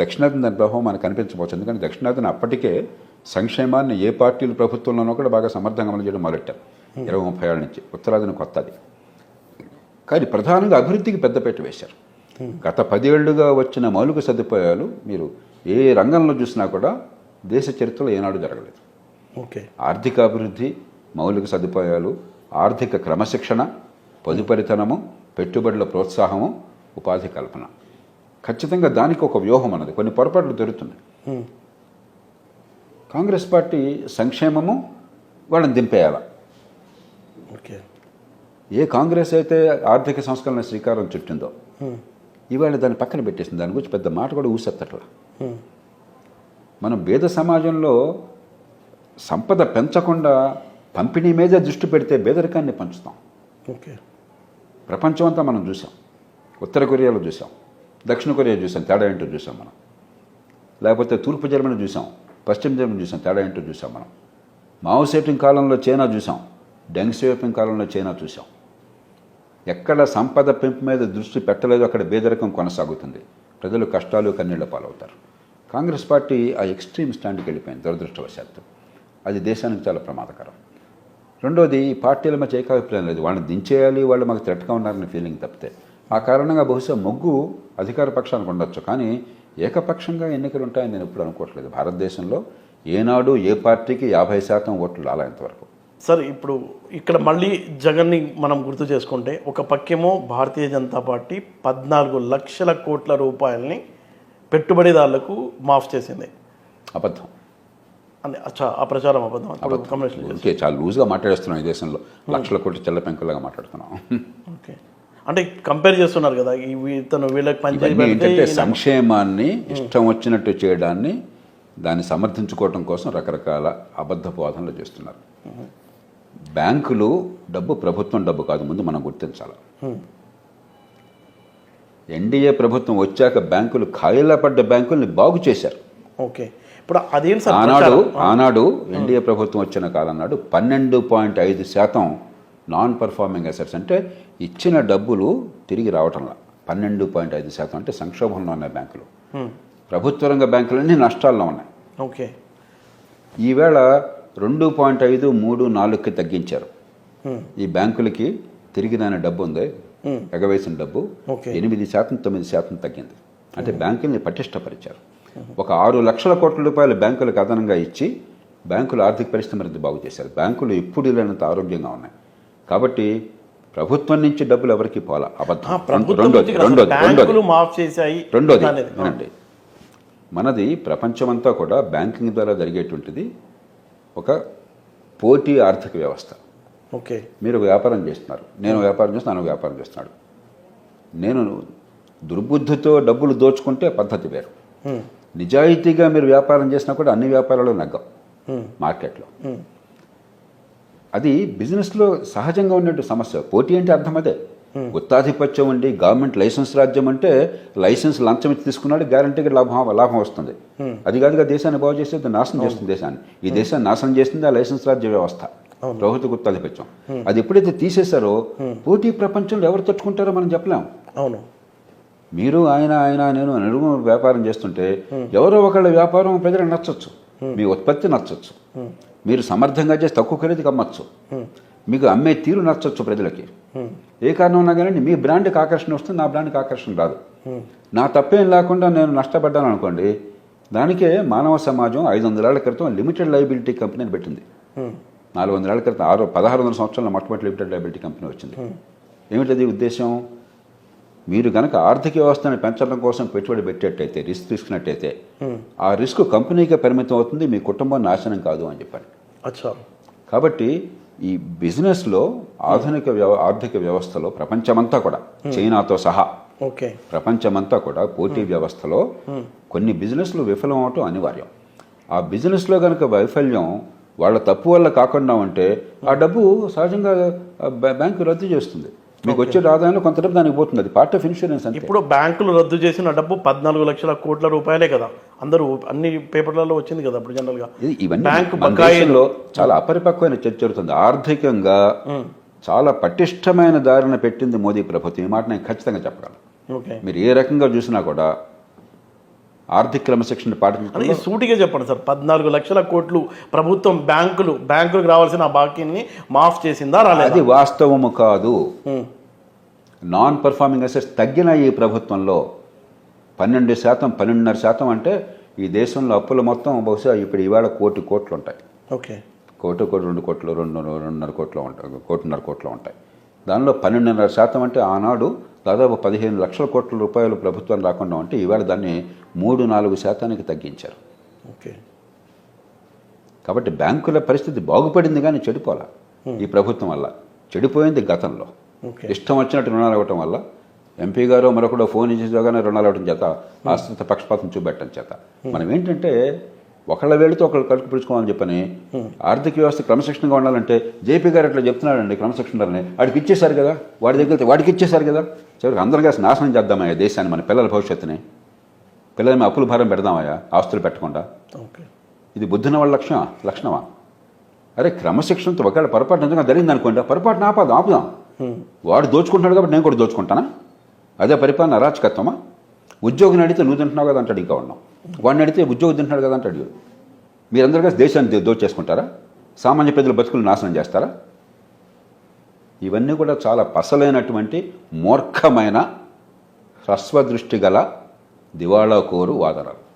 దక్షిణాదిన దాని ప్రభావం మనకు కనిపించవచ్చు ఎందుకంటే దక్షిణాదిన అప్పటికే సంక్షేమాన్ని ఏ పార్టీలు ప్రభుత్వంలోనో కూడా బాగా సమర్థంగా అమలు చేయడం మొదలెట్టారు. ఇరవై ముప్పై ఏళ్ళ నుంచి ఉత్తరాదిన కొత్తది. కానీ ప్రధానంగా అభివృద్ధికి పెద్దపీట వేశారు. గత పదేళ్ళుగా వచ్చిన మౌలిక సదుపాయాలు మీరు ఏ రంగంలో చూసినా కూడా దేశ చరిత్రలో ఏనాడు జరగలేదు. ఓకే. ఆర్థిక అభివృద్ధి మౌలిక సదుపాయాలు ఆర్థిక క్రమశిక్షణ పొదుపరితనము పెట్టుబడుల ప్రోత్సాహము ఉపాధి కల్పన. ఖచ్చితంగా దానికి ఒక వ్యూహం అన్నది. కొన్ని పొరపాట్లు జరుగుతున్నాయి. హ్మ్. కాంగ్రెస్ పార్టీ సంక్షేమము వాళ్ళని దింపేయాల? ఓకే. ఏ కాంగ్రెస్ అయితే ఆర్థిక సంస్కరణ శ్రీకారం చుట్టిందో. ఇవాళ దాన్ని పక్కన పెట్టేసింది. దాని గురించి పెద్ద మాట కూడా ఊసెత్తట్లా. మనం భేద సమాజంలో సంపద పెంచకుండా పంపిణీ మీదే దృష్టి పెడితే పేదరికాన్ని పంచుతాం. ఓకే. ప్రపంచం అంతా మనం చూసాం. ఉత్తర కొరియాలో చూసాం. దక్షిణ కొరియా చూసాం తేడా ఏంటో చూసాం మనం. లేకపోతే తూర్పు జర్మనీ చూసాం పశ్చిమ జర్మనీ చూసాం తేడా ఏంటో చూసాం మనం. మావోసేటింగ్ కాలంలో చైనా చూసాం డెంగ్ కాలంలో చైనా చూసాం. ఎక్కడ సంపద పెంపు మీద దృష్టి పెట్టలేదు అక్కడ పేదరికం కొనసాగుతుంది. ప్రజలు కష్టాలు కన్నీళ్ళ పాలవుతారు. కాంగ్రెస్ పార్టీ ఆ ఎక్స్ట్రీమ్ స్టాండ్కి వెళ్ళిపోయింది దురదృష్టవశాత్తు. అది దేశానికి చాలా ప్రమాదకరం. రెండోది ఈ పార్టీల మధ్య ఏకాభిప్రాయం లేదు. వాళ్ళని దించేయాలి వాళ్ళు మాకు థ్రెట్గా ఉన్నారనే ఫీలింగ్ తప్పితే. ఆ కారణంగా బహుశా మొగ్గు అధికార పక్షానికి ఉండొచ్చు. కానీ ఏకపక్షంగా ఎన్నికలు ఉంటాయని నేను ఎప్పుడు అనుకోవట్లేదు. భారతదేశంలో ఏనాడు ఏ పార్టీకి యాభై శాతం ఓట్లు రాలా ఇంతవరకు సార్ ఇప్పుడు ఇక్కడ మళ్ళీ జగన్ని మనం గుర్తు చేసుకుంటే ఒక పక్కేమో భారతీయ జనతా పార్టీ పద్నాలుగు లక్షల కోట్ల రూపాయలని పెట్టుబడిదారులకు మాఫ్ చేసింది. అబద్ధం. అని అచ్చా ఆ ప్రచారం అబద్ధం. ఓకే చాలా లూజ్గా మాట్లాడేస్తున్నాం ఈ దేశంలో. లక్షల కోట్లు చెల్ల పెంకులాగా మాట్లాడుతున్నాం. ఓకే. అంటే కంపేర్ చేస్తున్నారు కదా ఈ ఇతను వీళ్ళకి ఈయన- సంక్షేమాన్ని ఇష్టం వచ్చినట్టు చేయడాన్ని దాన్ని సమర్థించుకోవటం కోసం రకరకాల అబద్ధ బోధనలు చేస్తున్నారు. బ్యాంకులు డబ్బు ప్రభుత్వం డబ్బు కాదు ముందు మనం గుర్తించాలి. ఎన్డీఏ ప్రభుత్వం వచ్చాక బ్యాంకులు ఖాళీలా పడ్డ బ్యాంకుల్ని బాగు చేశారు. ఓకే. ఇప్పుడు అదేం ఆనాడు? ఆనాడు ఎన్డీఏ ప్రభుత్వం వచ్చిన కాలం నాడు పన్నెండు పాయింట్ ఐదు శాతం నాన్ పర్ఫార్మింగ్ అసెట్స్ అంటే ఇచ్చిన డబ్బులు తిరిగి రావటంలా. పన్నెండు పాయింట్ ఐదు శాతం అంటే సంక్షోభంలో ఉన్నాయి బ్యాంకులు. ప్రభుత్వ రంగ బ్యాంకులన్నీ నష్టాల్లో ఉన్నాయి. ఓకే. ఈవేళ రెండు పాయింట్ ఐదు మూడు నాలుగుకి తగ్గించారు. ఈ బ్యాంకులకి తిరిగి రాని డబ్బు ఉంది. ఎగవేసిన డబ్బు ఓకే. ఎనిమిది శాతం తొమ్మిది శాతం తగ్గింది. అంటే బ్యాంకుల్ని పటిష్టపరిచారు. ఒక ఆరు లక్షల కోట్ల రూపాయలు బ్యాంకులకు అదనంగా ఇచ్చి బ్యాంకుల ఆర్థిక పరిస్థితి మరింత బాగు చేశారు బ్యాంకులు ఇప్పుడు లేనంత ఆరోగ్యంగా ఉన్నాయి. కాబట్టి ప్రభుత్వం నుంచి డబ్బులు ఎవరికి పోలా అబద్ధం. రెండోది రెండోది రెండోది. మనది ప్రపంచమంతా కూడా బ్యాంకింగ్ ద్వారా జరిగేటువంటిది ఒక పోటీ ఆర్థిక వ్యవస్థ. ఓకే. మీరు వ్యాపారం చేస్తున్నారు. నేను వ్యాపారం చేస్తున్నాను వ్యాపారం చేస్తున్నాడు. నేను దుర్బుద్ధితో డబ్బులు దోచుకుంటే పద్ధతి వేరు. నిజాయితీగా మీరు వ్యాపారం చేసినా కూడా అన్ని వ్యాపారాలు నగ్గం. మార్కెట్లో. అది బిజినెస్లో సహజంగా ఉన్నట్టు సమస్య. పోటీ అంటే అర్థం అదే. గుత్తాధిపత్యం ఉండి గవర్నమెంట్ లైసెన్స్ రాజ్యం అంటే లైసెన్స్ లంచం ఇచ్చి తీసుకున్నాడు గ్యారంటీగా లాభం లాభం వస్తుంది. అది కాదుగా దేశాన్ని బాగు చేసేది నాశనం చేస్తుంది దేశాన్ని. ఈ దేశాన్ని నాశనం చేస్తుంది ఆ లైసెన్స్ రాజ్య వ్యవస్థ ప్రభుత్వ గుత్తాధిపత్యం. అది ఎప్పుడైతే తీసేశారో పోటీ ప్రపంచంలో ఎవరు తట్టుకుంటారో మనం చెప్పలేం. అవును. మీరు ఆయన ఆయన నేను నలుగురు వ్యాపారం చేస్తుంటే ఎవరో ఒకళ్ళ వ్యాపారం ప్రజలకు నచ్చొచ్చు. మీ ఉత్పత్తి నచ్చచ్చు. మీరు సమర్థంగా చేసి తక్కువ ఖరీదుకి అమ్మచ్చు. మీకు అమ్మే తీరు నచ్చచ్చు ప్రజలకి. ఏ కారణం ఉన్నా కానీ మీ బ్రాండ్కి ఆకర్షణ వస్తుంది నా బ్రాండ్కి ఆకర్షణ రాదు. నా తప్పేం లేకుండా నేను నష్టపడ్డాను అనుకోండి దానికే మానవ సమాజం ఐదు వందల క్రితం లిమిటెడ్ లైబిలిటీ కంపెనీని పెట్టింది. నాలుగు వందల క్రితం ఆరు పదహారు వందల సంవత్సరాల మొట్టమొదటి లిమిటెడ్ లైబిలిటీ కంపెనీ వచ్చింది. ఏమిటది ఉద్దేశం మీరు కనుక ఆర్థిక వ్యవస్థను పెంచడం కోసం పెట్టుబడి పెట్టేటైతే రిస్క్ తీసుకున్నట్టయితే ఆ రిస్క్ కంపెనీకే పరిమితం అవుతుంది మీ కుటుంబం నాశనం కాదు అని చెప్పారు అచ్చా. కాబట్టి ఈ బిజినెస్లో ఆధునిక వ్యవ ఆర్థిక వ్యవస్థలో ప్రపంచమంతా కూడా చైనాతో సహా ఓకే. ప్రపంచమంతా కూడా పోటీ వ్యవస్థలో కొన్ని బిజినెస్లు విఫలం అవటం అనివార్యం. ఆ బిజినెస్లో కనుక వైఫల్యం వాళ్ళ తప్పు వల్ల కాకుండా ఉంటే ఆ డబ్బు సహజంగా బ్యాంకు రద్దు చేస్తుంది. మీకు వచ్చే ఆదాయంలో కొంత డబ్బు దానికి పోతుంది. అది పార్ట్ ఆఫ్ ఇన్సూరెన్స్ అంటే ఇప్పుడు బ్యాంకులు రద్దు చేసిన డబ్బు పద్నాలుగు లక్షల కోట్ల రూపాయలే కదా. అందరూ అన్ని పేపర్లలో వచ్చింది కదా ఇప్పుడు జనరల్గా. ఇది- ఇవన్నీ బ్యాంకు బకాయిలు. చాలా అపరిపక్వమైన చర్చ జరుగుతుంది. ఆర్థికంగా చాలా పటిష్టమైన దారిన పెట్టింది మోదీ ప్రభుత్వం. ఈ మాట నేను ఖచ్చితంగా చెప్పగలను. ఓకే మీరు ఏ రకంగా చూసినా కూడా ఆర్థిక క్రమశిక్షణ అని పాటించడంలో సూటిగా చెప్పండి సార్. పద్నాలుగు లక్షల కోట్లు ప్రభుత్వం బ్యాంకులు బ్యాంకులకు రావాల్సిన ఆ బాకీని మాఫ్ చేసిందా అది రాలేదు వాస్తవము కాదు. నాన్ పర్ఫార్మింగ్ అసెట్స్ తగ్గిన ఈ ప్రభుత్వంలో పన్నెండు శాతం పన్నెండున్నర శాతం అంటే ఈ దేశంలో అప్పులు మొత్తం బహుశా ఇప్పుడు ఇవాళ కోటి కోట్లు ఉంటాయి. ఓకే. కోటి కోటి రెండు కోట్లు రెండు రెండున్నర కోట్లు ఉంటాయి కోటిన్నర కోట్లు ఉంటాయి. దానిలో పన్నెండున్నర శాతం అంటే ఆనాడు దాదాపు పదిహేను లక్షల కోట్ల రూపాయలు ప్రభుత్వం రాకుండా ఉంటే ఇవాళ దాన్ని మూడు నాలుగు శాతానికి తగ్గించారు. ఓకే. కాబట్టి బ్యాంకుల పరిస్థితి బాగుపడింది కానీ చెడిపోలా ఈ ప్రభుత్వం వల్ల. చెడిపోయింది గతంలో. ఇష్టం వచ్చినట్టు రుణాలు ఇవ్వటం వల్ల ఎంపీ గారు మరొకడు ఫోన్ ఇచ్చేగానే రుణాలు ఇవ్వడం చేత ఆశ్రిత పక్షపాతం చూపెట్టడం చేత. మనం ఏంటంటే ఒకళ్ళ వేడితో ఒకళ్ళు కలుపు పిలుచుకోవాలని చెప్పని ఆర్థిక వ్యవస్థ క్రమశిక్షణగా ఉండాలంటే జేపీ గారు అట్లా చెప్తున్నాడండి క్రమశిక్షణని వాడికి ఇచ్చేశారు కదా వాడి దగ్గర వాడికి ఇచ్చేశారు కదా. చివరికి అందరం కలిసి నాశనం చేద్దామయ్యా దేశాన్ని మన పిల్లల భవిష్యత్తుని. పిల్లల అప్పుల భారం పెడదామయ్యా ఆస్తులు పెట్టకుండా. ఓకే. ఇది బుద్ధిన వాళ్ళ లక్షణ లక్షణమా? అరే క్రమశిక్షణతో ఒకవేళ పొరపాటు నిజంగా జరిగింది అనుకోండి ఆ పొరపాటున ఆపాదు ఆపుదాం. వాడు దోచుకుంటున్నాడు కాబట్టి నేను కూడా దోచుకుంటానా? అదే పరిపాలన అరాచకత్వమా? ఉద్యోగిని అడిగితే నువ్వు తింటున్నావు కదా అంటాడు ఇంకా ఉన్నాం వాడిని అడిగితే ఉద్యోగం తింటున్నాడు కదా అంటాడు. వీడు. మీరందరూ కలిసి దేశాన్ని దోచేసుకుంటారా? సామాన్య ప్రజల బతుకులు నాశనం చేస్తారా? ఇవన్నీ కూడా చాలా పసలైనటువంటి మూర్ఖమైన హ్రస్వదృష్టి గల దివాళా కోరు వాదనలు.